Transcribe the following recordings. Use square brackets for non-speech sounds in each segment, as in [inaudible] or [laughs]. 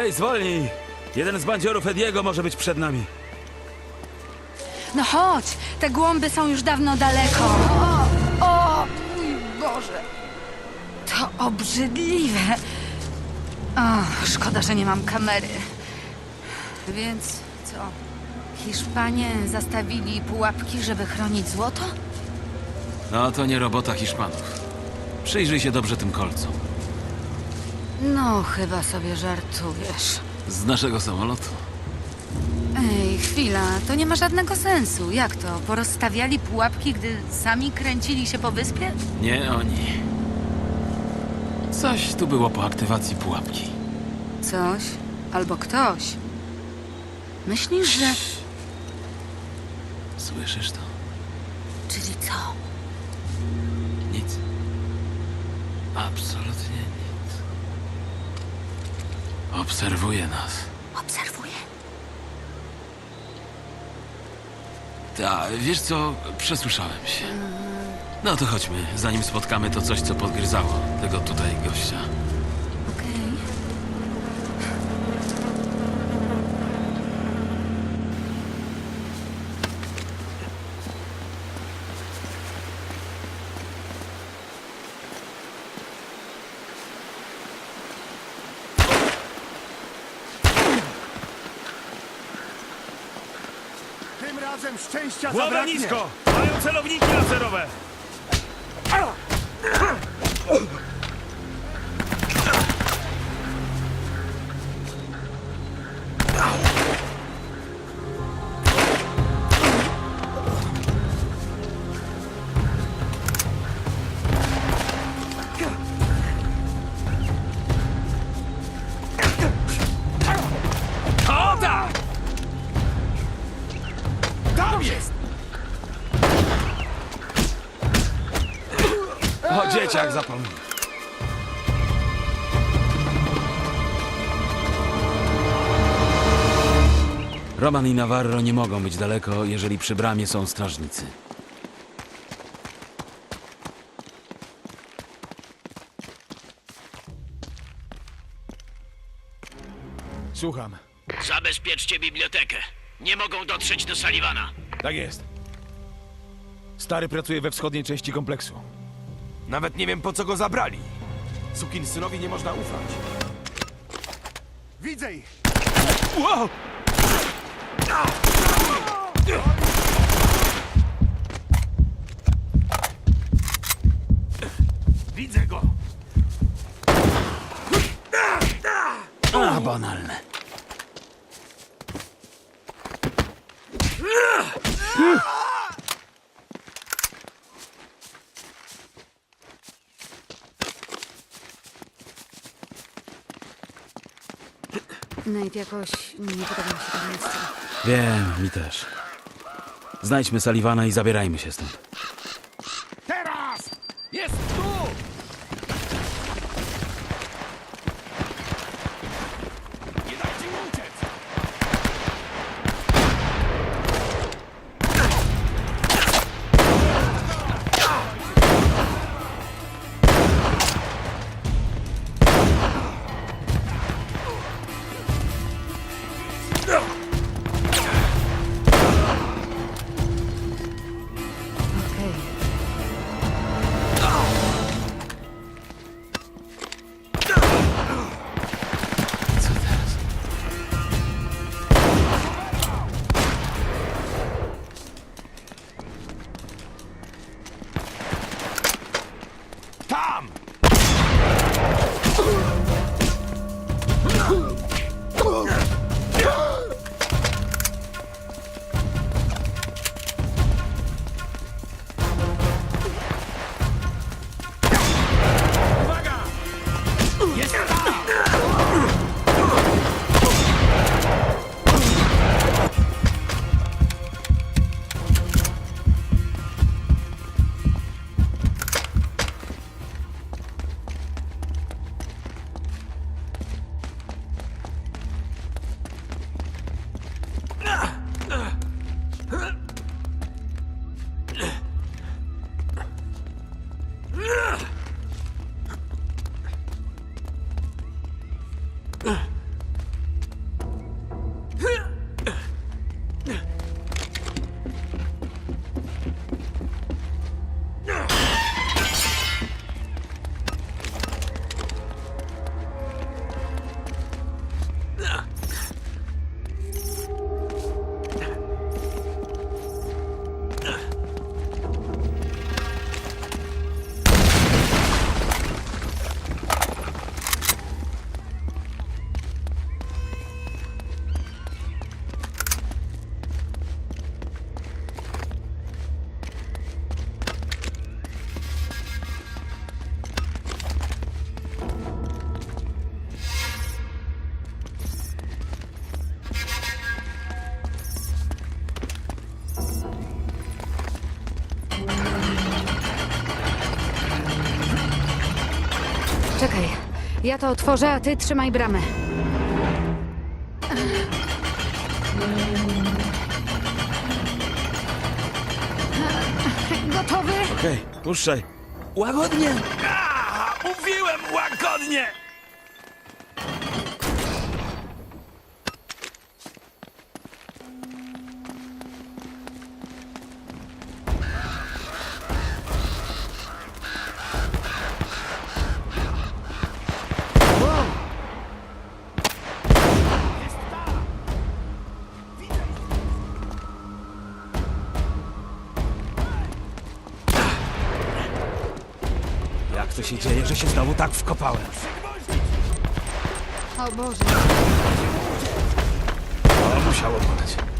Ej, zwolnij! Jeden z bandziorów Ediego może być przed nami. No chodź, te głąby są już dawno daleko. O, o mój Boże. To obrzydliwe. O, szkoda, że nie mam kamery. Więc co? Hiszpanie zastawili pułapki, żeby chronić złoto? No, to nie robota Hiszpanów. Przyjrzyj się dobrze tym kolcom. No, chyba sobie żartujesz. Z naszego samolotu. Ej, chwila, to nie ma żadnego sensu. Jak to? Porozstawiali pułapki, gdy sami kręcili się po wyspie? Nie oni. Coś tu było po aktywacji pułapki. Coś albo ktoś. Myślisz, że... Słyszysz to? Czyli co? Nic. Absolutnie nic. Obserwuje nas. Obserwuję. Ta, wiesz co? Przesłyszałem się. No to chodźmy, zanim spotkamy to coś, co podgryzało tego tutaj gościa. Okej. Tym razem szczęścia Głowę zabraknie. nisko! Mają celowniki laserowe! O, dzieciak zapomniał. Roman i Navarro nie mogą być daleko, jeżeli przy bramie są strażnicy. Słucham. Zabezpieczcie bibliotekę. Nie mogą dotrzeć do Sullivana. Tak jest. Stary pracuje we wschodniej części kompleksu. Nawet nie wiem, po co go zabrali. Sukin synowi nie można ufać. Widzę ich! Wow! Widzę go! A, banalne. Nate, jakoś nie podoba mi się to miejsce. Wiem, mi też. Znajdźmy Sullivana i zabierajmy się stąd. Ja to otworzę, a ty trzymaj bramę. Gotowy? Okej, puszczaj. Łagodnie! A, mówiłem łagodnie! Się dzieje, że się znowu tak wkopałem? O Boże. To musiało boleć.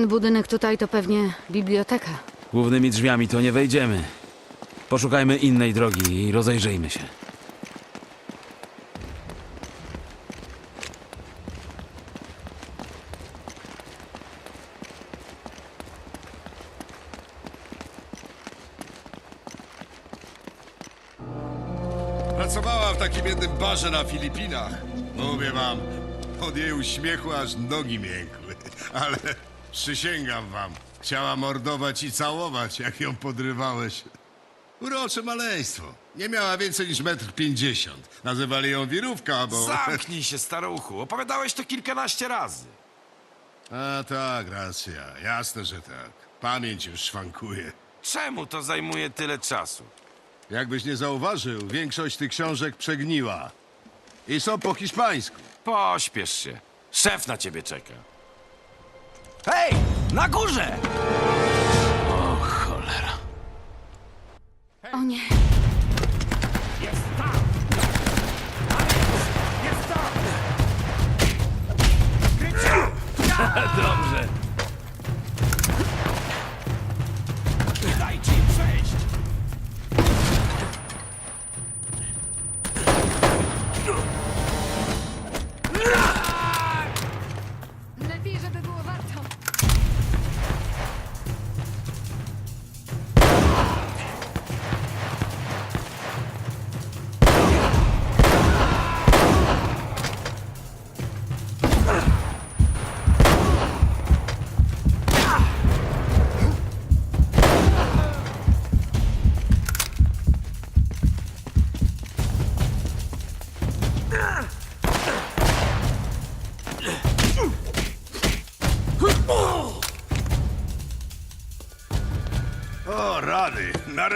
Ten budynek tutaj to pewnie biblioteka. Głównymi drzwiami to nie wejdziemy. Poszukajmy innej drogi i rozejrzyjmy się. Pracowała w takim jednym barze na Filipinach. Mówię wam, od jej uśmiechu aż nogi miękły. [laughs] Ale przysięgam wam, chciała mordować i całować, jak ją podrywałeś. Urocze maleństwo. Nie miała więcej niż metr pięćdziesiąt. Nazywali ją wirówka, bo... Zamknij się, staruchu. Opowiadałeś to kilkanaście razy. A tak, racja. Jasne, że tak. Pamięć już szwankuje. Czemu to zajmuje tyle czasu? Jakbyś nie zauważył, większość tych książek przegniła. I są po hiszpańsku. Pośpiesz się. Szef na ciebie czeka. Hej! Na górze! O cholera. O nie.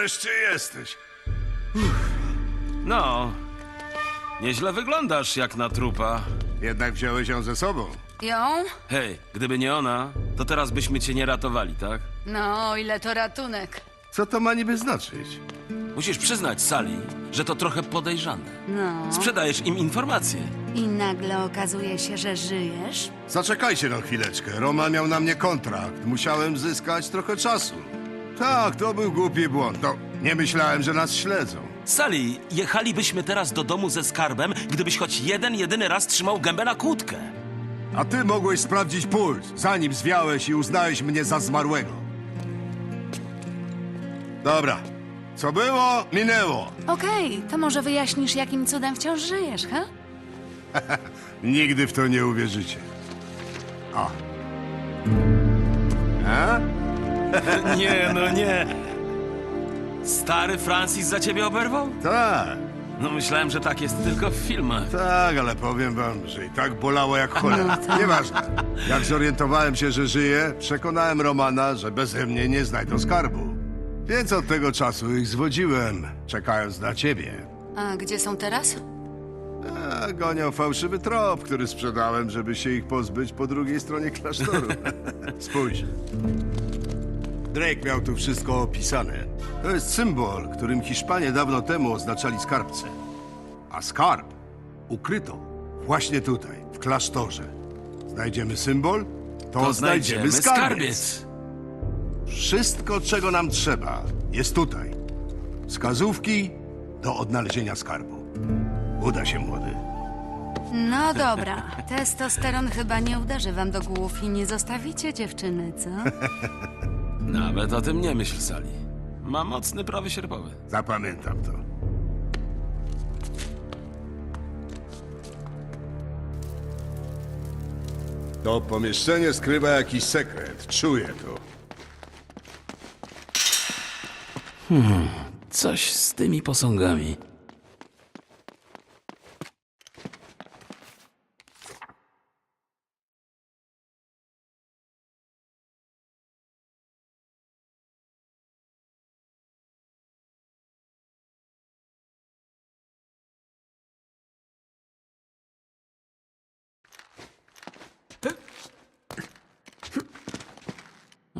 Nareszcie jesteś. No, nieźle wyglądasz jak na trupa. Jednak wziąłeś ją ze sobą. Ją? Hej, gdyby nie ona, to teraz byśmy cię nie ratowali, tak? No, o ile to ratunek. Co to ma niby znaczyć? Musisz przyznać Sali, że to trochę podejrzane. No. Sprzedajesz im informacje. I nagle okazuje się, że żyjesz? Zaczekajcie na chwileczkę. Roman miał na mnie kontrakt. Musiałem zyskać trochę czasu. Tak, to był głupi błąd. No, nie myślałem, że nas śledzą. Sally, jechalibyśmy teraz do domu ze skarbem, gdybyś choć jeden, jedyny raz trzymał gębę na kłódkę. A ty mogłeś sprawdzić puls, zanim zwiałeś i uznałeś mnie za zmarłego. Dobra. Co było, minęło. Okej, to może wyjaśnisz, jakim cudem wciąż żyjesz, ha? [laughs] Nigdy w to nie uwierzycie. A. A? [laughs] Nie, no nie. Stary Francis za ciebie oberwał? Tak, No myślałem, że tak jest tylko w filmach. tak, ale powiem wam, że i tak bolało jak cholera. [laughs] Nieważne. Jak zorientowałem się, że żyję, przekonałem Romana, że beze mnie nie znajdą skarbu. Więc od tego czasu ich zwodziłem, czekając na ciebie. A gdzie są teraz? A, gonią fałszywy trop, który sprzedałem, żeby się ich pozbyć po drugiej stronie klasztoru. [laughs] Spójrz. Drake miał tu wszystko opisane. To jest symbol, którym Hiszpanie dawno temu oznaczali skarbce. A skarb ukryto właśnie tutaj, w klasztorze. Znajdziemy symbol, to, To znajdziemy znajdziemy skarbiec. skarbiec. Wszystko, czego nam trzeba, jest tutaj. Wskazówki do odnalezienia skarbu. Uda się, młody. No dobra, [laughs] testosteron chyba nie uderzy wam do głów i nie zostawicie dziewczyny, co? [laughs] Nawet o tym nie myśl, Sally. Ma mocny prawy sierpowy. Zapamiętam to. To pomieszczenie skrywa jakiś sekret. Czuję to. Coś z tymi posągami.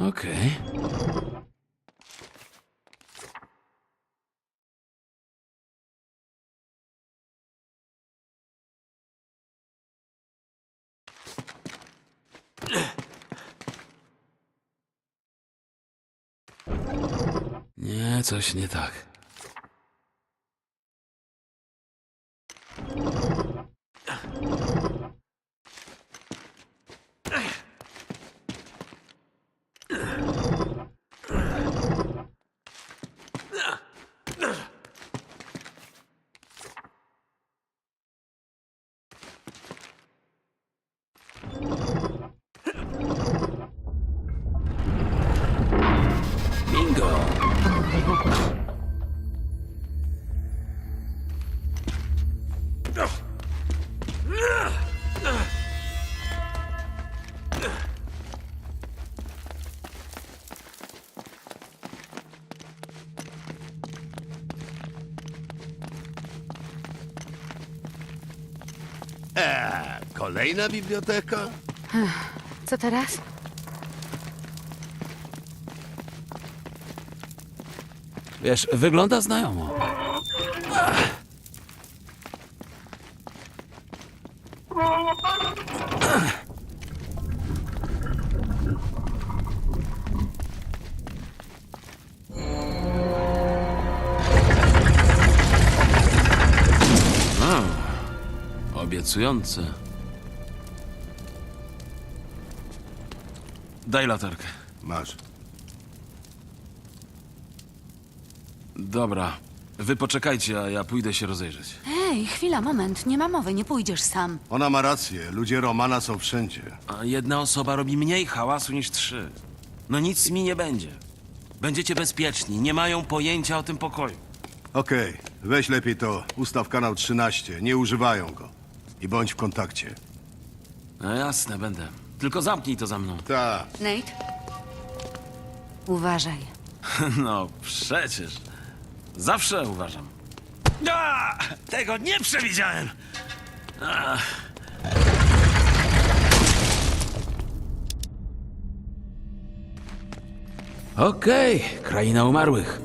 Okej. Nie, coś nie tak. Kolejna biblioteka? Co teraz? Wiesz, wygląda znajomo. Obiecujące. Daj latarkę. Masz. Dobra. Wy poczekajcie, a ja pójdę się rozejrzeć. Ej, chwila, moment, nie ma mowy, nie pójdziesz sam. Ona ma rację. Ludzie Romana są wszędzie. A jedna osoba robi mniej hałasu niż trzy. No nic mi nie będzie. Będziecie bezpieczni, nie mają pojęcia o tym pokoju. Okej, weź lepiej to. Ustaw kanał 13. Nie używają go. I bądź w kontakcie. No jasne, będę. Tylko zamknij to za mną. Ta. Nate? Uważaj. [laughs] No przecież. Zawsze uważam. A, tego nie przewidziałem! A. Okej, kraina umarłych.